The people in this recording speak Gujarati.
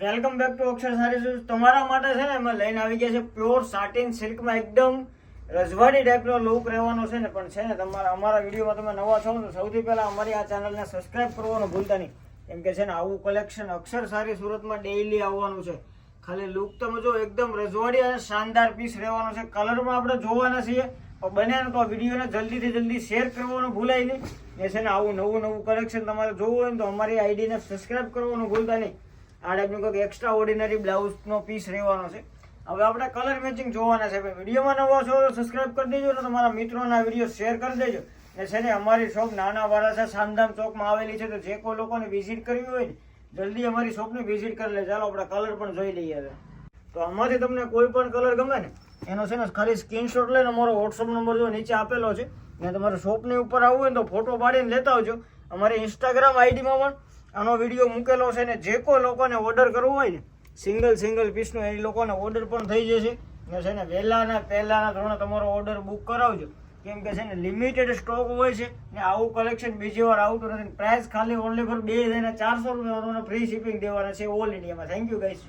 વેલકમ બેક ટુ અક્ષર સારી તમારા માટે છે ને અમે લઈને આવી ગયા છે પ્યોર સાટિન સિલ્કમાં એકદમ રજવાડી ટાઈપનો લુક રહેવાનો છે ને, પણ છે ને, તમારા, અમારા વિડીયોમાં તમે નવા છો તો સૌથી પહેલાં અમારી આ ચેનલને સબસ્ક્રાઈબ કરવાનું ભૂલતા નહીં. કેમ કે છે ને, આવું કલેક્શન અક્ષર સારી સુરતમાં ડેઈલી આવવાનું છે. ખાલી લુક તમે જો એકદમ રજવાડી અને શાનદાર પીસ રહેવાનો છે. કલરમાં આપણે જોવાના છીએ બને તો વિડીયોને જલ્દીથી જલ્દી શેર કરવાનું ભૂલાય નહીં. એ છે ને, આવું નવું નવું કલેક્શન તમારે જોવું હોય તો અમારી આઈડીને સબસ્ક્રાઇબ કરવાનું ભૂલતા નહીં. આ ટાઈપનું કંઈક એક્સ્ટ્રા ઓર્ડિનરી બ્લાઉઝનો પીસ રહેવાનો છે. હવે આપણે કલર મેચિંગ જોવાના છે. વિડીયોમાં નવો છો તો સબસ્ક્રાઇબ કરી દેજો ને તમારા મિત્રોના વીડિયો શેર કરી દેજો. ને છે ને અમારી શોપ નાના વારાસા સામધામ ચોકમાં આવેલી છે, તો જે કોઈ લોકોને વિઝિટ કરવી હોય ને, જલ્દી અમારી શોપને વિઝિટ કરી લે ચાલો, આપણે કલર પણ જોઈ લઈએ હવે. તો આમાંથી તમને કોઈ પણ કલર ગમે ને, એનો છે ને ખાલી સ્ક્રીનશોટ લઈને અમારો વોટ્સઅપ નંબર જો નીચે આપેલો છે. ને તમારે શોપની ઉપર આવવું હોય તો ફોટો પાડીને લેતા આવજો. અમારી ઇન્સ્ટાગ્રામ આઈડીમાં પણ આનો વીડિયો મૂકેલો છે ને, જે કોઈ લોકોને ઓર્ડર કરવો હોય ને સિંગલ સિંગલ પીસનો એ લોકોને ઓર્ડર પણ થઈ જશે. ને છે ને, વહેલાના, પહેલાંના ધોરણે તમારો ઓર્ડર બુક કરાવજો. કેમ કે છે ને લિમિટેડ સ્ટોક હોય છે ને, આવું કલેક્શન બીજી વાર આવતું નથી પ્રાઇસ ખાલી ઓનલી ફોર બે હજાર ચારસો રૂપિયા ફ્રી શિપિંગ દેવાના છે ઓલ ઇન્ડિયામાં થેન્ક યુ ગાઈસ